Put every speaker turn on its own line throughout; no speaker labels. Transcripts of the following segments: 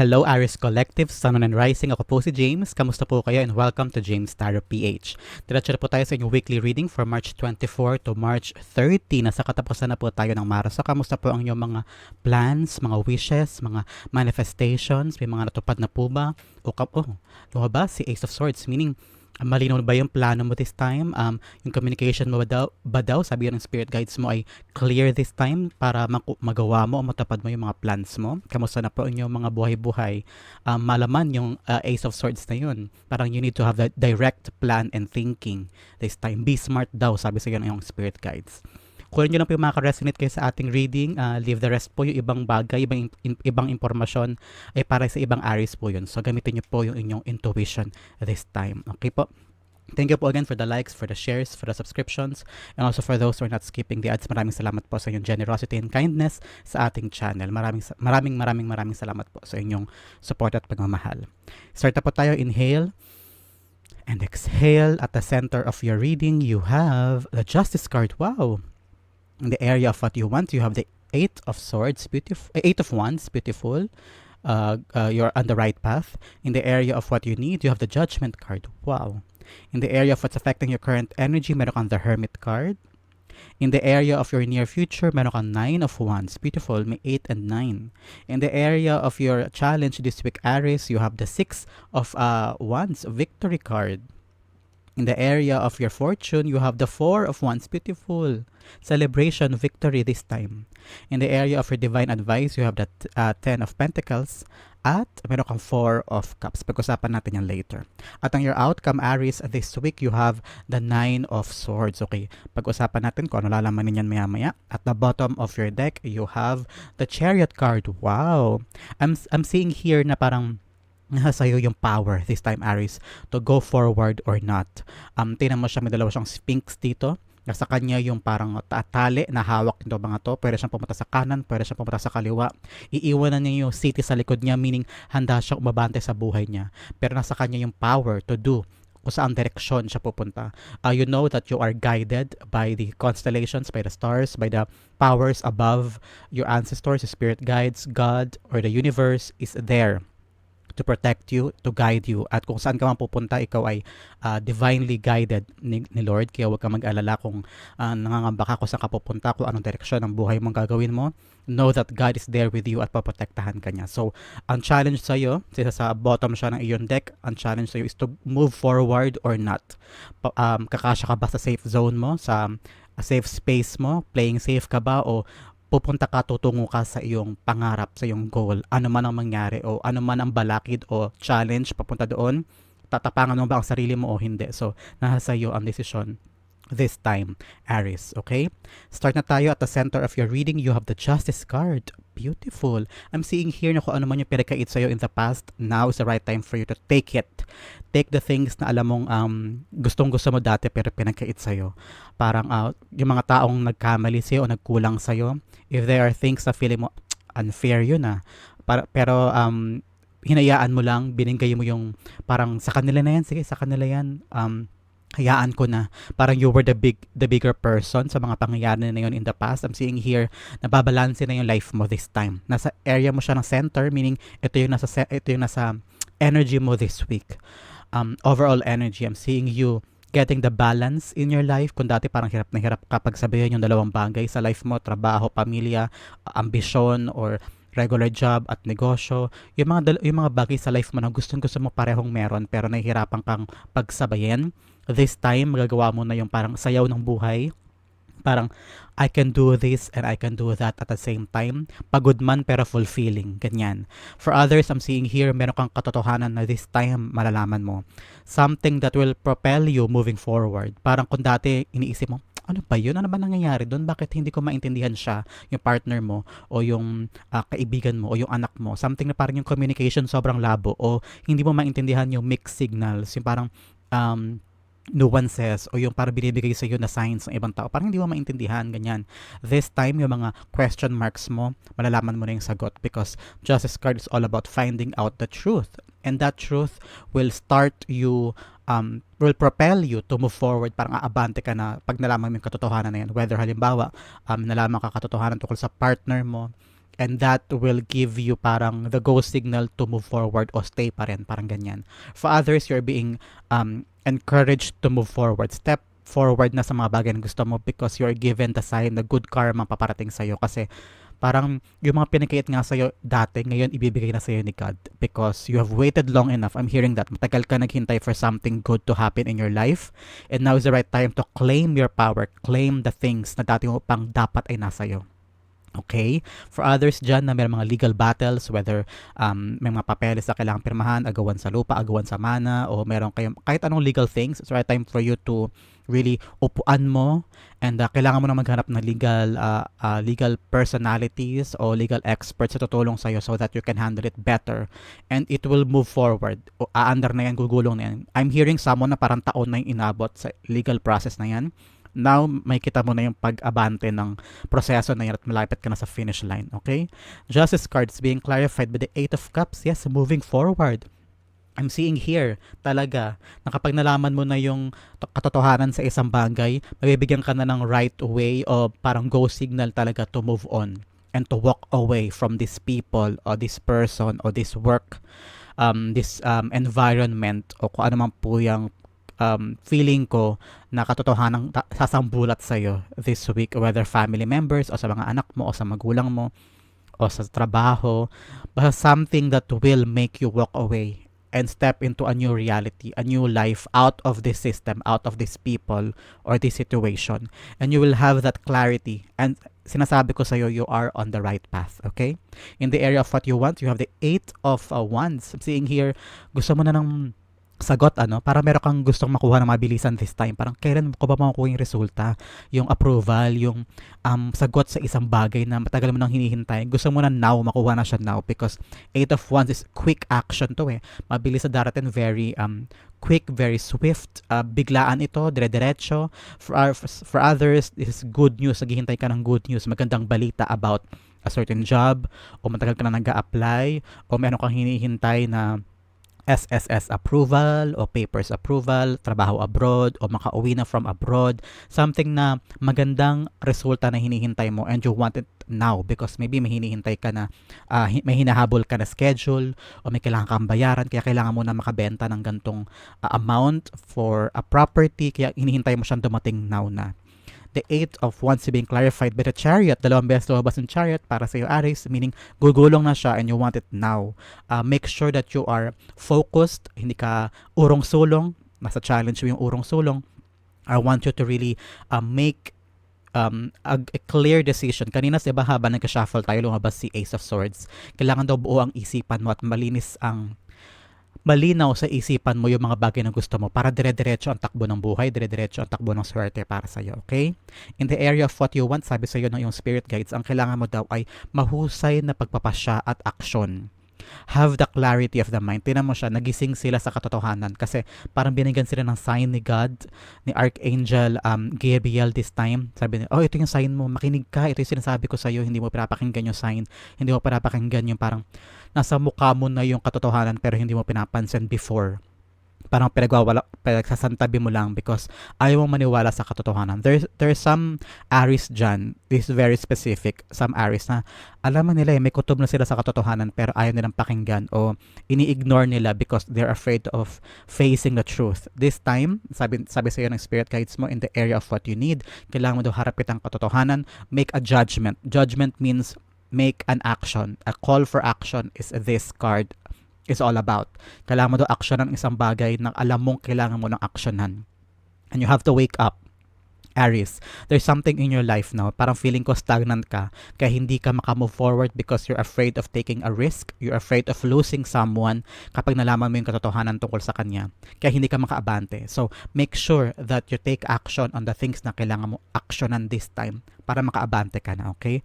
Hello Aris Collective, Sun and Rising. Ako po si James. Kamusta po kayo and welcome to James Tarot PH. Diretso na po tayo sa inyong weekly reading for March 24 to March 30. Nasa katapusan na po tayo ng Mara. So kamusta po ang inyong mga plans, mga wishes, mga manifestations? May mga natupad na po ba? O kap oh, lumabas si Ace of Swords, meaning malinaw ba yung plano mo this time? Um, yung communication mo ba daw, ba daw sabi ng spirit guides mo ay clear this time para magawa mo o matapad mo yung mga plans mo? Kamusta na po yung mga buhay-buhay? Um, malaman yung uh, Ace of Swords na yun. Parang you need to have that direct plan and thinking this time. Be smart daw, sabi sa ng spirit guides. Kunin nyo lang po yung mga resonate kayo sa ating reading. Uh, leave the rest po yung ibang bagay, ibang, in, ibang impormasyon ay para sa ibang areas po yun. So gamitin nyo po yung inyong intuition this time. Okay po? Thank you po again for the likes, for the shares, for the subscriptions, and also for those who are not skipping the ads. Maraming salamat po sa inyong generosity and kindness sa ating channel. Maraming maraming maraming maraming salamat po sa inyong support at pagmamahal. Start na po tayo. Inhale and exhale. At the center of your reading, you have the Justice card. Wow! In the area of what you want, you have the Eight of Swords, beautiful. Eight of Wands, beautiful. Uh, uh, you're on the right path. In the area of what you need, you have the Judgment card. Wow. In the area of what's affecting your current energy, meron kang the Hermit card. In the area of your near future, meron kang Nine of Wands. Beautiful. May 8 and 9. In the area of your challenge this week, Aries, you have the Six of uh, Wands. Victory card. In the area of your fortune, you have the Four of Wands. Beautiful. Celebration, victory this time. In the area of your divine advice, you have the uh, Ten of Pentacles. At meron kang Four of Cups. Pag-usapan natin yan later. At ang your outcome, Aries, this week, you have the Nine of Swords. Okay, pag-usapan natin kung ano lalaman yan maya-maya. At the bottom of your deck, you have the Chariot card. Wow! I'm, I'm seeing here na parang nasa sa'yo yung power this time Aries to go forward or not. Um, tinan mo siya, may dalawa siyang sphinx dito. Nasa kanya yung parang tali na hawak nito mga to. Pwede siyang pumunta sa kanan, pwede siyang pumunta sa kaliwa. Iiwanan niya yung city sa likod niya, meaning handa siyang umabante sa buhay niya. Pero nasa kanya yung power to do kung saan direksyon siya pupunta. Uh, you know that you are guided by the constellations, by the stars, by the powers above your ancestors, spirit guides, God, or the universe is there to protect you, to guide you. At kung saan ka man pupunta, ikaw ay uh, divinely guided ni, ni Lord. Kaya huwag ka mag-alala kung uh, nangangamba ka kung saan ka pupunta, kung anong direksyon ng buhay mong gagawin mo. Know that God is there with you at paprotektahan ka niya. So, ang challenge sa iyo, sa bottom siya ng iyon deck, ang challenge sa iyo is to move forward or not. Pa, um, kakasya ka ba sa safe zone mo, sa uh, safe space mo, playing safe ka ba o pupunta ka, tutungo ka sa iyong pangarap, sa iyong goal, ano man ang mangyari o ano man ang balakid o challenge papunta doon, tatapangan mo ba ang sarili mo o hindi. So, nasa sa iyo ang desisyon this time, Aries. Okay? Start na tayo at the center of your reading. You have the Justice card. Beautiful. I'm seeing here na kung ano man yung pinakait sa'yo in the past, now is the right time for you to take it. Take the things na alam mong um, gustong gusto mo dati pero pinagkait sa'yo. Parang uh, yung mga taong nagkamali sa'yo o nagkulang sa'yo, if there are things na feeling mo, unfair yun ah. Para, pero um, hinayaan mo lang, binigay mo yung parang sa kanila na yan, sige, sa kanila yan. Um, hayaan ko na. Parang you were the big the bigger person sa mga pangyayari na yun in the past. I'm seeing here nababalanse na yung life mo this time. Nasa area mo siya ng center meaning ito yung nasa ito yung nasa energy mo this week. Um, overall energy. I'm seeing you getting the balance in your life. Kung dati parang hirap na hirap kapag sabihin yung dalawang bagay sa life mo trabaho pamilya ambisyon or regular job at negosyo, yung mga yung mga bagay sa life mo na gustong gusto mo parehong meron pero nahihirapan kang pagsabayin, this time magagawa mo na yung parang sayaw ng buhay. Parang I can do this and I can do that at the same time. Pagod man pero fulfilling. Ganyan. For others, I'm seeing here, meron kang katotohanan na this time malalaman mo. Something that will propel you moving forward. Parang kung dati iniisip mo, ano ba yun? Ano ba nangyayari doon? Bakit hindi ko maintindihan siya, yung partner mo, o yung uh, kaibigan mo, o yung anak mo? Something na parang yung communication sobrang labo, o hindi mo maintindihan yung mixed signals, yung parang um, nuances o yung para binibigay sa iyo na signs ng ibang tao. Parang hindi mo maintindihan, ganyan. This time, yung mga question marks mo, malalaman mo na yung sagot because Justice card is all about finding out the truth. And that truth will start you, um, will propel you to move forward. Parang aabante ka na pag nalaman mo yung katotohanan na yan. Whether halimbawa, um, nalaman ka katotohanan tungkol sa partner mo, And that will give you parang the go signal to move forward o stay pa rin, parang ganyan. For others, you're being um, encouraged to move forward. Step forward na sa mga bagay na gusto mo because you're given the sign na good karma paparating sa'yo. Kasi parang yung mga pinagkait nga sa'yo dati, ngayon ibibigay na sa'yo ni God because you have waited long enough. I'm hearing that. Matagal ka naghintay for something good to happen in your life and now is the right time to claim your power, claim the things na dati mo pang dapat ay nasa iyo. Okay? For others dyan na may mga legal battles, whether um, may mga papeles na kailangan pirmahan, agawan sa lupa, agawan sa mana, o meron kayong kahit anong legal things, it's right time for you to really upuan mo and uh, kailangan mo na maghanap ng legal uh, uh, legal personalities o legal experts sa tutulong sa'yo so that you can handle it better and it will move forward. O, aandar na yan, gugulong na yan. I'm hearing someone na parang taon na yung inabot sa legal process na yan now may kita mo na yung pag-abante ng proseso na yan at malapit ka na sa finish line, okay? Justice cards being clarified by the Eight of Cups, yes, moving forward. I'm seeing here talaga na kapag nalaman mo na yung katotohanan sa isang bagay, mabibigyan ka na ng right way o parang go signal talaga to move on and to walk away from this people or this person or this work um, this um, environment o kung ano man po yung um, feeling ko na katotohanan sasambulat sa'yo this week, whether family members o sa mga anak mo o sa magulang mo o sa trabaho, but something that will make you walk away and step into a new reality, a new life out of this system, out of these people or this situation. And you will have that clarity. And sinasabi ko sa'yo, you are on the right path, okay? In the area of what you want, you have the Eight of uh, Wands. I'm seeing here, gusto mo na ng sagot ano para meron kang gustong makuha na mabilisan this time. Parang kailan ko ba makukuha yung resulta? Yung approval yung um, sagot sa isang bagay na matagal mo nang hinihintay. Gusto mo na now makuha na siya now because 8 of wands is quick action to eh. Mabilis sa darating very um quick very swift uh, biglaan ito dire-diretso. For, our, for others this is good news. Naghihintay ka ng good news magandang balita about a certain job o matagal ka na nag-a-apply o meron kang hinihintay na SSS approval o papers approval, trabaho abroad o makauwi na from abroad, something na magandang resulta na hinihintay mo and you want it now because maybe may hinihintay ka na uh, may hinahabol ka na schedule o may kailangan kang bayaran kaya kailangan mo na makabenta ng gantong uh, amount for a property kaya hinihintay mo siyang dumating now na the eight of wands being clarified by the chariot. Dalawang beses lumabas yung chariot para sa iyo, Aries, meaning gugulong na siya and you want it now. Uh, make sure that you are focused, hindi ka urong-sulong, nasa challenge yung urong-sulong. I want you to really uh, make um, a, a clear decision. Kanina sa iba habang nagka-shuffle tayo, lumabas si Ace of Swords. Kailangan daw buo ang isipan mo at malinis ang malinaw sa isipan mo yung mga bagay na gusto mo para dire-diretso ang takbo ng buhay, dire-diretso ang takbo ng swerte para sa iyo, okay? In the area of what you want, sabi sa iyo ng yung spirit guides, ang kailangan mo daw ay mahusay na pagpapasya at aksyon have the clarity of the mind. Tinan mo siya, nagising sila sa katotohanan kasi parang binigyan sila ng sign ni God, ni Archangel um, Gabriel this time. Sabi niya, oh, ito yung sign mo, makinig ka, ito yung sinasabi ko sa iyo, hindi mo pinapakinggan yung sign, hindi mo pinapakinggan yung parang nasa mukha mo na yung katotohanan pero hindi mo pinapansin before parang pinagwawala, pinagsasantabi mo lang because ayaw mong maniwala sa katotohanan. There's, there's some Aries dyan, this is very specific, some Aries na alam nila eh, may kutob na sila sa katotohanan pero ayaw nilang pakinggan o ini-ignore nila because they're afraid of facing the truth. This time, sabi, sabi sa iyo ng spirit guides mo in the area of what you need, kailangan mo daw harapit ang katotohanan, make a judgment. Judgment means make an action. A call for action is this card is all about. Kailangan mo daw action ng isang bagay na alam mong kailangan mo ng actionan. And you have to wake up. Aries, there's something in your life now, parang feeling ko stagnant ka, kaya hindi ka makamove forward because you're afraid of taking a risk, you're afraid of losing someone kapag nalaman mo yung katotohanan tungkol sa kanya. Kaya hindi ka makaabante. So, make sure that you take action on the things na kailangan mo actionan this time para makaabante ka na, okay?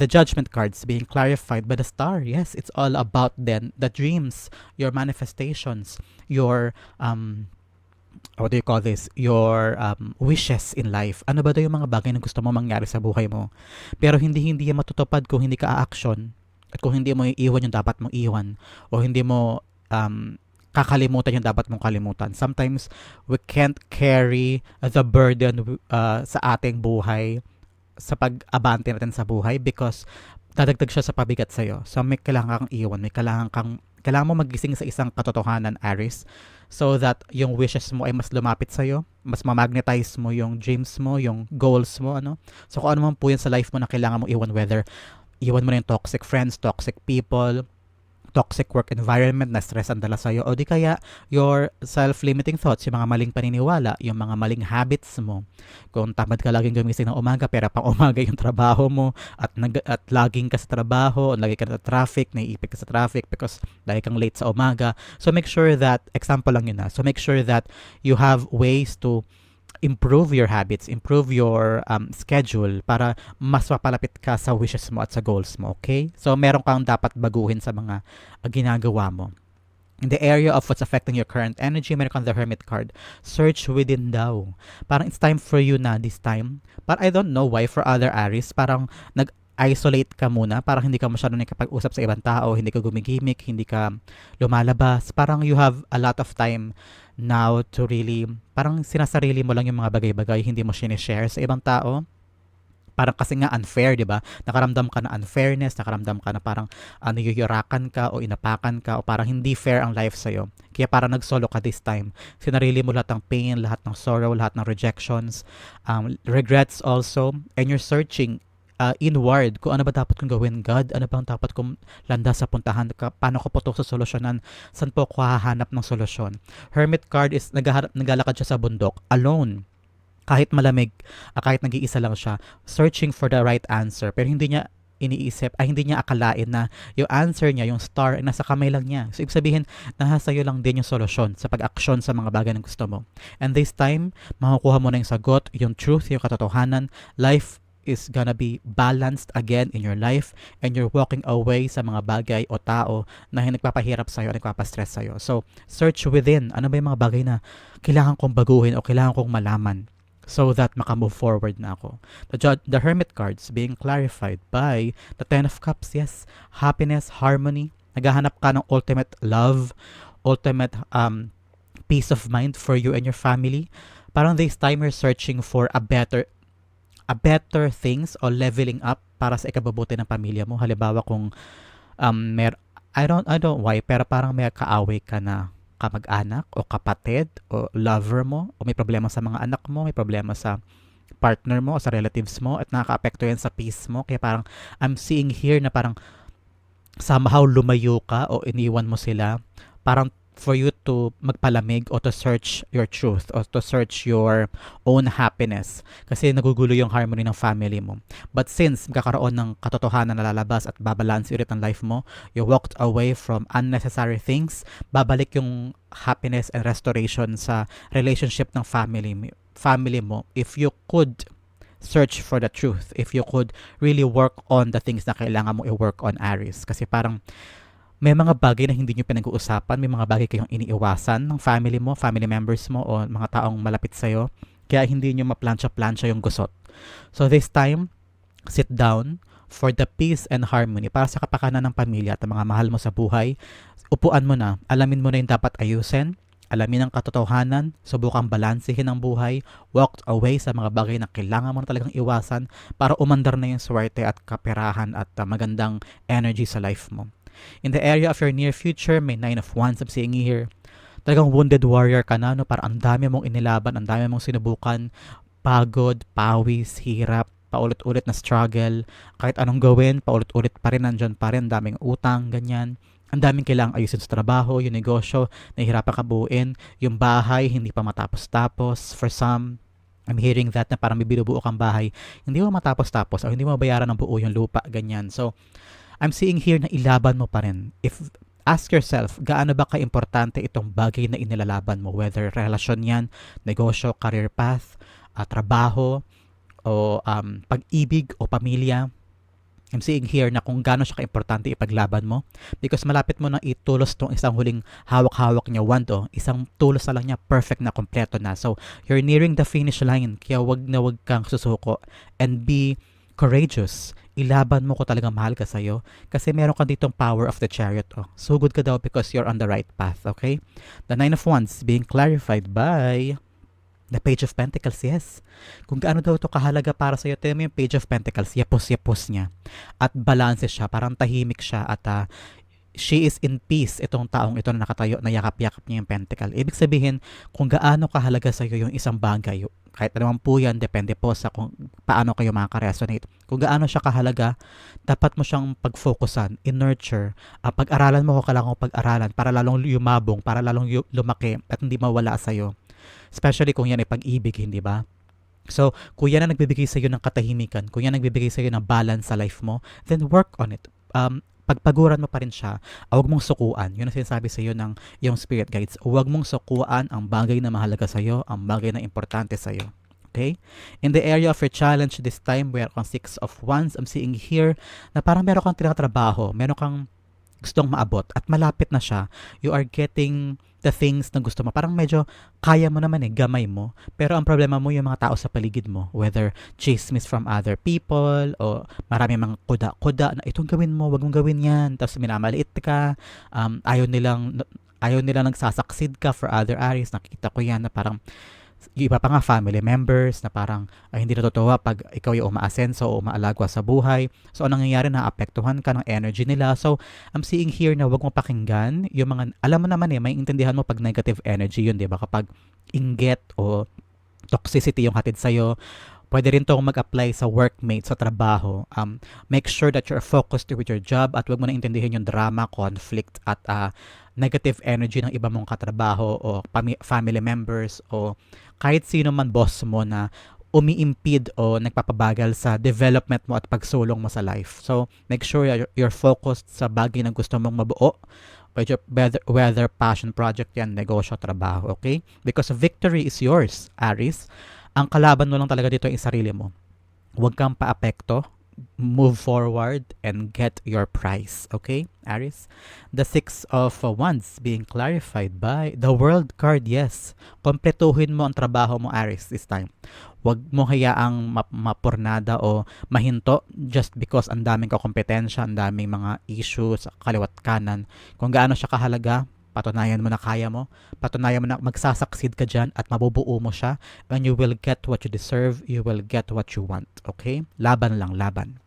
The judgment cards being clarified by the star. Yes, it's all about then the dreams, your manifestations, your um what do you call this, your um, wishes in life. Ano ba daw yung mga bagay na gusto mo mangyari sa buhay mo? Pero hindi hindi yan matutupad kung hindi ka action at kung hindi mo iiwan yung dapat mong iwan o hindi mo um, kakalimutan yung dapat mong kalimutan. Sometimes we can't carry the burden uh, sa ating buhay sa pag-abante natin sa buhay because dadagdag siya sa pabigat sa'yo. So may kailangan kang iwan, may kailangan kang kailangan mo magising sa isang katotohanan, Aris, so that yung wishes mo ay mas lumapit sa'yo, mas ma-magnetize mo yung dreams mo, yung goals mo, ano. So kung ano man po yan sa life mo na kailangan mo iwan, whether iwan mo na yung toxic friends, toxic people, toxic work environment na stress ang dala sa'yo o di kaya your self-limiting thoughts, yung mga maling paniniwala, yung mga maling habits mo. Kung tamad ka laging gumising ng umaga pero pang umaga yung trabaho mo at, nag, at laging ka sa trabaho, lagi ka sa traffic, naiipit ka sa traffic because lagi kang late sa umaga. So make sure that, example lang yun na, so make sure that you have ways to improve your habits, improve your um, schedule para mas mapalapit ka sa wishes mo at sa goals mo, okay? So, meron kang dapat baguhin sa mga uh, ginagawa mo. In the area of what's affecting your current energy, meron kang the Hermit card. Search within daw. Parang it's time for you na this time. But I don't know why for other Aries, parang nag isolate ka muna, parang hindi ka masyado nakapag-usap sa ibang tao, hindi ka gumigimik, hindi ka lumalabas. Parang you have a lot of time now to really, parang sinasarili mo lang yung mga bagay-bagay, hindi mo sinishare sa ibang tao. Parang kasi nga unfair, di ba? Nakaramdam ka na unfairness, nakaramdam ka na parang ano, yuyurakan ka o inapakan ka o parang hindi fair ang life sa'yo. Kaya parang nag-solo ka this time. Sinarili mo lahat ng pain, lahat ng sorrow, lahat ng rejections, um, regrets also, and you're searching uh, inward kung ano ba dapat kong gawin God ano bang dapat kong landas sa puntahan ka, paano ko po ito solusyonan saan po ako hahanap ng solusyon hermit card is naghaharap, naglalakad siya sa bundok alone kahit malamig uh, kahit nag-iisa lang siya searching for the right answer pero hindi niya iniisip, ay hindi niya akalain na yung answer niya, yung star, ay nasa kamay lang niya. So, ibig sabihin, nasa iyo lang din yung solusyon sa pag-aksyon sa mga bagay na gusto mo. And this time, makukuha mo na yung sagot, yung truth, yung katotohanan. Life is gonna be balanced again in your life and you're walking away sa mga bagay o tao na nagpapahirap sa'yo, nagpapastress sa'yo. So, search within. Ano ba yung mga bagay na kailangan kong baguhin o kailangan kong malaman so that makamove forward na ako. The, the Hermit cards being clarified by the Ten of Cups. Yes, happiness, harmony. Naghahanap ka ng ultimate love, ultimate um, peace of mind for you and your family. Parang this time you're searching for a better a better things o leveling up para sa ikabubuti ng pamilya mo. Halimbawa kung um, mer I don't I don't why pero parang may kaaway ka na kamag-anak o kapatid o lover mo o may problema sa mga anak mo, may problema sa partner mo o sa relatives mo at nakaka-apekto yan sa peace mo. Kaya parang I'm seeing here na parang somehow lumayo ka o iniwan mo sila. Parang for you to magpalamig o to search your truth o to search your own happiness. Kasi nagugulo yung harmony ng family mo. But since magkakaroon ng katotohanan na lalabas at babalance ulit ang life mo, you walked away from unnecessary things, babalik yung happiness and restoration sa relationship ng family family mo. If you could search for the truth if you could really work on the things na kailangan mo i-work on Aries kasi parang may mga bagay na hindi nyo pinag-uusapan, may mga bagay kayong iniiwasan ng family mo, family members mo, o mga taong malapit sa'yo. Kaya hindi nyo maplansya-plansya yung gusot. So this time, sit down for the peace and harmony para sa kapakanan ng pamilya at mga mahal mo sa buhay. Upuan mo na, alamin mo na yung dapat ayusin, alamin ang katotohanan, subukang balansehin ang buhay, walk away sa mga bagay na kailangan mo na talagang iwasan para umandar na yung swerte at kaperahan at uh, magandang energy sa life mo. In the area of your near future, may Nine of Wands I'm seeing here. Talagang wounded warrior ka na, no? Para ang dami mong inilaban, ang dami mong sinubukan, pagod, pawis, hirap, paulit-ulit na struggle. Kahit anong gawin, paulit-ulit pa rin, nandyan pa rin, daming utang, ganyan. Ang daming kailangang ayusin sa trabaho, yung negosyo, nahihirapan ka buuin, yung bahay, hindi pa matapos-tapos. For some, I'm hearing that na parang may binubuo kang bahay, hindi mo matapos-tapos o hindi mo bayaran ng buo yung lupa, ganyan. So, I'm seeing here na ilaban mo pa rin. If ask yourself, gaano ba kaimportante itong bagay na inilalaban mo? Whether relasyon yan, negosyo, career path, uh, trabaho, o um, pag-ibig o pamilya. I'm seeing here na kung gaano siya kaimportante ipaglaban mo because malapit mo na itulos tong isang huling hawak-hawak niya wand o isang tulos na lang niya perfect na kompleto na. So, you're nearing the finish line kaya wag na wag kang susuko and be courageous ilaban mo ko talaga mahal ka sa'yo kasi meron ka ditong power of the chariot. Oh, so good ka daw because you're on the right path, okay? The Nine of Wands being clarified by The Page of Pentacles, yes. Kung gaano daw ito kahalaga para sa iyo, tingnan mo yung Page of Pentacles, yapos-yapos niya. At balance siya, parang tahimik siya at uh, she is in peace itong taong ito na nakatayo na yakap-yakap niya yung pentacle. Ibig sabihin, kung gaano kahalaga sa iyo yung isang bagay, kahit naman po yan, depende po sa kung paano kayo makaka-resonate. Kung gaano siya kahalaga, dapat mo siyang pag-focusan, in-nurture, uh, pag-aralan mo ko kailangan pag-aralan para lalong yumabong, para lalong lumaki at hindi mawala sa iyo. Especially kung yan ay pag-ibig, hindi ba? So, kung yan ang nagbibigay sa iyo ng katahimikan, kung yan ang nagbibigay sa iyo ng balance sa life mo, then work on it. Um, pagpaguran mo pa rin siya, huwag mong sukuan. Yun ang sinasabi sa iyo ng yung spirit guides. Huwag mong sukuan ang bagay na mahalaga sa iyo, ang bagay na importante sa iyo. Okay? In the area of your challenge this time, are on six of wands. I'm seeing here na parang meron kang tinatrabaho, meron kang gustong maabot at malapit na siya. You are getting the things na gusto mo. Parang medyo kaya mo naman eh, gamay mo. Pero ang problema mo yung mga tao sa paligid mo. Whether chismis from other people o marami mga kuda-kuda na itong gawin mo, wag mong gawin yan. Tapos minamaliit ka. Um, ayaw nilang ayaw nila nagsasaksid ka for other areas. Nakikita ko yan na parang yung iba pa nga family members na parang ay, hindi natutuwa pag ikaw yung umaasenso o umaalagwa sa buhay. So, anong nangyayari na apektuhan ka ng energy nila. So, I'm seeing here na wag mo pakinggan yung mga, alam mo naman eh, may intindihan mo pag negative energy yun, di ba? Kapag inget o toxicity yung hatid sa'yo, pwede rin tong mag-apply sa workmate, sa trabaho. Um, make sure that you're focused with your job at wag mo na intindihin yung drama, conflict at uh, negative energy ng iba mong katrabaho o family members o kahit sino man boss mo na umiimpede o nagpapabagal sa development mo at pagsulong mo sa life. So, make sure you're focused sa bagay na gusto mong mabuo whether, whether passion project yan, negosyo, trabaho, okay? Because victory is yours, Aries. Ang kalaban mo lang talaga dito ay sarili mo. Huwag kang paapekto move forward and get your prize. Okay, Aries? The Six of Wands being clarified by the World card, yes. Kompletuhin mo ang trabaho mo, Aries, this time. Huwag mo hayaang map- mapurnada o mahinto just because ang daming kakompetensya, ang daming mga issues, kaliwat kanan. Kung gaano siya kahalaga, patunayan mo na kaya mo, patunayan mo na magsasucceed ka dyan at mabubuo mo siya and you will get what you deserve, you will get what you want. Okay? Laban lang, laban.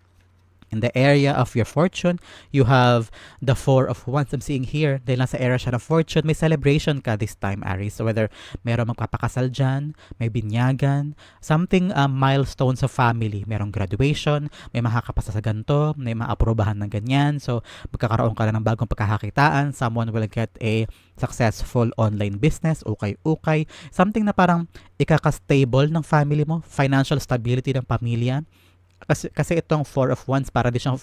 In the area of your fortune, you have the Four of Wands. I'm seeing here, dahil nasa area siya ng fortune, may celebration ka this time, Aries. So whether meron magpapakasal dyan, may binyagan, something um, milestone sa family. Merong graduation, may makakapasa sa ganito, may maaprobahan ng ganyan. So magkakaroon ka na ng bagong pagkakakitaan. Someone will get a successful online business, ukay-ukay. Something na parang ikaka-stable ng family mo, financial stability ng pamilya kasi, kasi itong four of wands para din siyang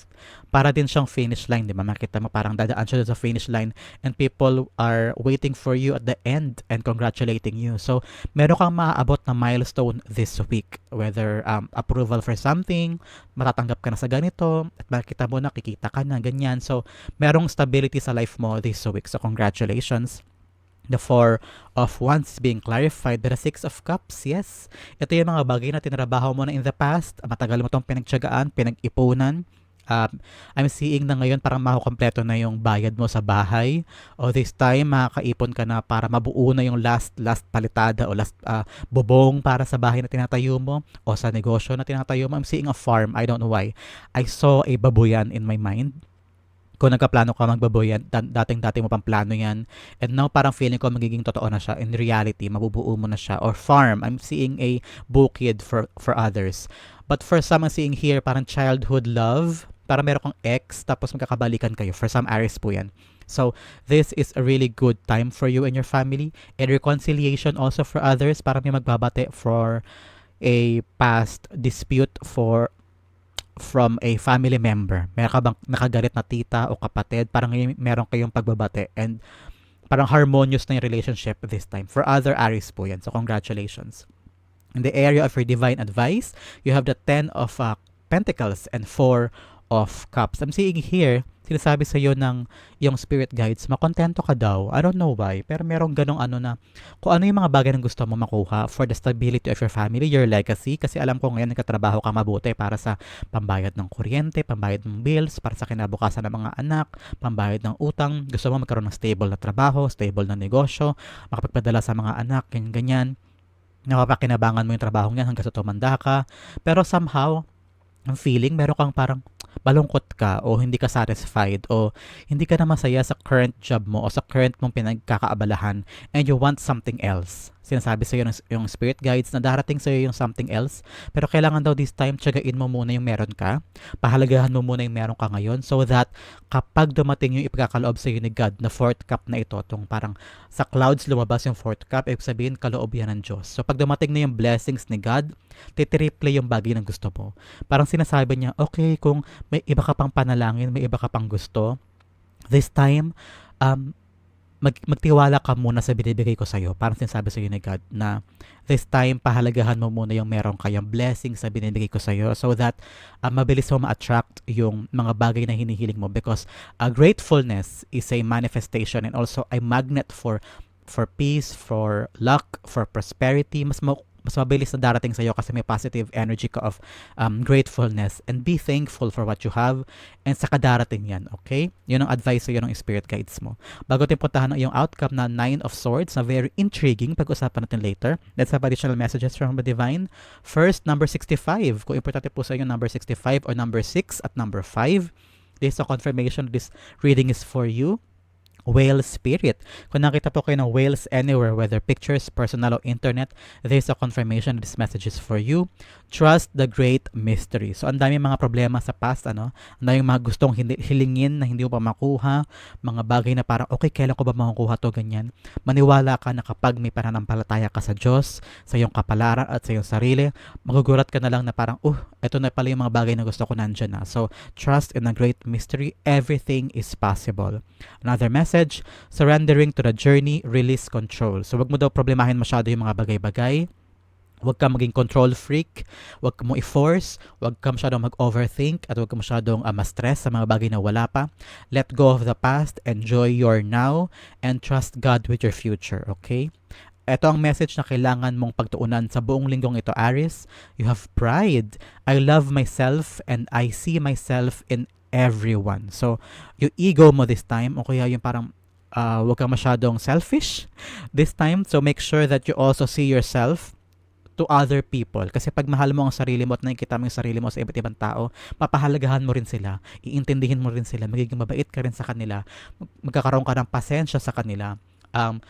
para din siyang finish line, 'di ba? Makita mo parang dadaan siya sa finish line and people are waiting for you at the end and congratulating you. So, meron kang maaabot na milestone this week, whether um, approval for something, matatanggap ka na sa ganito, at makita mo na kikita ka na ganyan. So, merong stability sa life mo this week. So, congratulations the Four of Wands being clarified. The Six of Cups, yes. Ito yung mga bagay na tinrabaho mo na in the past. Matagal mo itong pinagtsagaan, pinag-ipunan. Um, I'm seeing na ngayon parang makukompleto na yung bayad mo sa bahay. O this time, makakaipon ka na para mabuo na yung last last palitada o last uh, bubong para sa bahay na tinatayo mo o sa negosyo na tinatayo mo. I'm seeing a farm. I don't know why. I saw a babuyan in my mind kung nagkaplano ka magbaboy yan, dating-dating mo pang plano yan, and now parang feeling ko magiging totoo na siya. In reality, mabubuo mo na siya. Or farm, I'm seeing a bukid for, for others. But for some, I'm seeing here, parang childhood love, para meron kang ex, tapos magkakabalikan kayo. For some Aries po yan. So, this is a really good time for you and your family. And reconciliation also for others, para may magbabate for a past dispute for from a family member? Meron ka bang nakagalit na tita o kapatid? Parang meron kayong pagbabate and parang harmonious na yung relationship this time. For other Aries po yan. So, congratulations. In the area of your divine advice, you have the 10 of uh, Pentacles and 4 of Cups. I'm seeing here, sinasabi sa iyo ng yung spirit guides, makontento ka daw. I don't know why, pero merong ganong ano na, kung ano yung mga bagay na gusto mo makuha for the stability of your family, your legacy, kasi alam ko ngayon nagkatrabaho ka mabuti para sa pambayad ng kuryente, pambayad ng bills, para sa kinabukasan ng mga anak, pambayad ng utang, gusto mo magkaroon ng stable na trabaho, stable na negosyo, makapagpadala sa mga anak, ganyan, ganyan napapakinabangan mo yung trabaho niyan hanggang sa tumanda ka. Pero somehow, ang feeling, meron kang parang balungkot ka o hindi ka satisfied o hindi ka na masaya sa current job mo o sa current mong pinagkakaabalahan and you want something else. Sinasabi sa'yo ng yung spirit guides na darating sa'yo yung something else pero kailangan daw this time tiyagain mo muna yung meron ka. Pahalagahan mo muna yung meron ka ngayon so that kapag dumating yung ipagkakaloob sa'yo ni God na fourth cup na ito, tong parang sa clouds lumabas yung fourth cup, ibig sabihin kaloob yan ng Diyos. So pag dumating na yung blessings ni God, titriple yung bagay ng gusto mo. Parang sinasabi niya, okay, kung may iba ka pang panalangin, may iba ka pang gusto, this time, um, mag, magtiwala ka muna sa binibigay ko sa'yo. Parang sinasabi sa'yo ni God na this time, pahalagahan mo muna yung meron ka, yung blessings sa binibigay ko sa'yo so that uh, mabilis mo ma-attract yung mga bagay na hinihiling mo because uh, gratefulness is a manifestation and also a magnet for for peace, for luck, for prosperity. Mas ma- mas mabilis na darating sa iyo kasi may positive energy ka of um, gratefulness and be thankful for what you have and saka darating yan, okay? Yun ang advice sa iyo ng spirit guides mo. Bago tayo puntahan ang iyong outcome na Nine of Swords na very intriguing, pag-usapan natin later. Let's have additional messages from the Divine. First, number 65. Kung importante po sa inyo, number 65 or number 6 at number 5. This is a confirmation this reading is for you whale spirit. Kung nakita po kayo ng whales anywhere, whether pictures, personal o internet, there's a confirmation this message is for you. Trust the great mystery. So, ang dami mga problema sa past, ano? Ang dami mga gustong hindi, hilingin na hindi mo pa makuha, mga bagay na parang, okay, kailan ko ba makukuha to, ganyan. Maniwala ka na kapag may pananampalataya ka sa Diyos, sa iyong kapalaran at sa iyong sarili, magugulat ka na lang na parang, uh, ito na pala yung mga bagay na gusto ko nandyan na. So, trust in the great mystery. Everything is possible. Another message, surrendering to the journey, release control. So, wag mo daw problemahin masyado yung mga bagay-bagay. Huwag ka maging control freak, huwag mo i-force, huwag ka masyadong mag-overthink, at huwag ka masyadong uh, ma-stress sa mga bagay na wala pa. Let go of the past, enjoy your now, and trust God with your future, okay? Ito ang message na kailangan mong pagtuunan sa buong linggong ito, Aris. You have pride. I love myself and I see myself in everyone. So, yung ego mo this time, o kaya yung parang uh, huwag kang masyadong selfish this time. So, make sure that you also see yourself to other people. Kasi pag mahal mo ang sarili mo at nakikita mo yung sarili mo sa iba't ibang tao, papahalagahan mo rin sila, iintindihin mo rin sila, magiging mabait ka rin sa kanila, magkakaroon ka ng pasensya sa kanila. Um,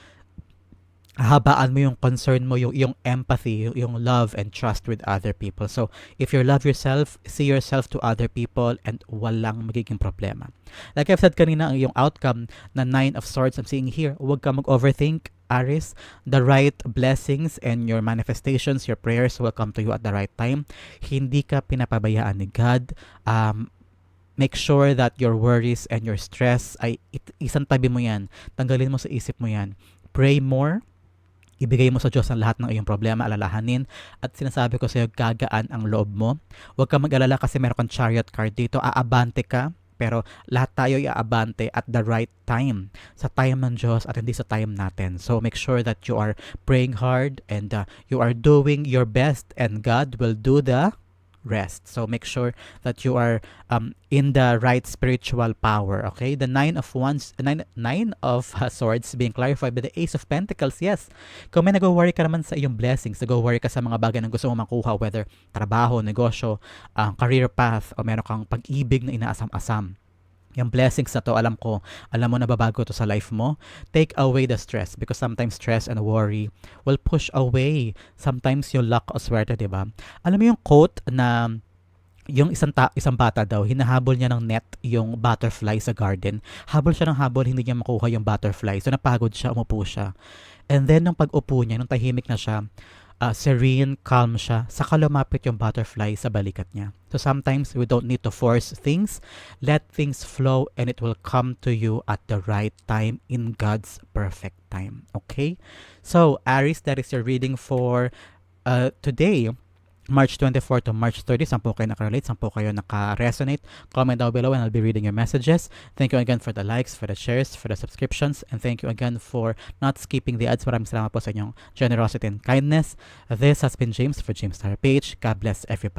habaan mo yung concern mo, yung, yung empathy, yung, yung love and trust with other people. So, if you love yourself, see yourself to other people and walang magiging problema. Like I've said kanina, yung outcome na Nine of Swords I'm seeing here, huwag ka mag-overthink, Aris. The right blessings and your manifestations, your prayers will come to you at the right time. Hindi ka pinapabayaan ni God. Um, make sure that your worries and your stress ay it, isang tabi mo yan. Tanggalin mo sa isip mo yan. Pray more ibigay mo sa Diyos ang lahat ng iyong problema, alalahanin, at sinasabi ko sa iyo, gagaan ang loob mo. Huwag ka mag-alala kasi meron kang chariot card dito, aabante ka, pero lahat tayo iaabante at the right time. Sa time ng Diyos at hindi sa time natin. So make sure that you are praying hard and uh, you are doing your best and God will do the rest. So make sure that you are um, in the right spiritual power. Okay, the nine of wands, nine, nine of uh, swords being clarified by the ace of pentacles. Yes, kung may nag-worry ka naman sa iyong blessings, nag-worry ka sa mga bagay na gusto mo makuha, whether trabaho, negosyo, uh, career path, o meron kang pag-ibig na inaasam-asam yung blessings na to, alam ko, alam mo na babago to sa life mo. Take away the stress because sometimes stress and worry will push away sometimes yung luck o swerte, di ba? Alam mo yung quote na yung isang ta- isang bata daw, hinahabol niya ng net yung butterfly sa garden. Habol siya ng habol, hindi niya makuha yung butterfly. So napagod siya, umupo siya. And then nung pag-upo niya, nung tahimik na siya, uh, serene, calm siya, saka lumapit yung butterfly sa balikat niya. So sometimes we don't need to force things. Let things flow and it will come to you at the right time in God's perfect time. Okay? So, Aries, that is your reading for uh, today. March 24 to March 30, saan po kayo nakarelate, saan po kayo naka-resonate. Comment down below and I'll be reading your messages. Thank you again for the likes, for the shares, for the subscriptions, and thank you again for not skipping the ads. Maraming salamat po sa inyong generosity and kindness. This has been James for James Star Page. God bless everybody.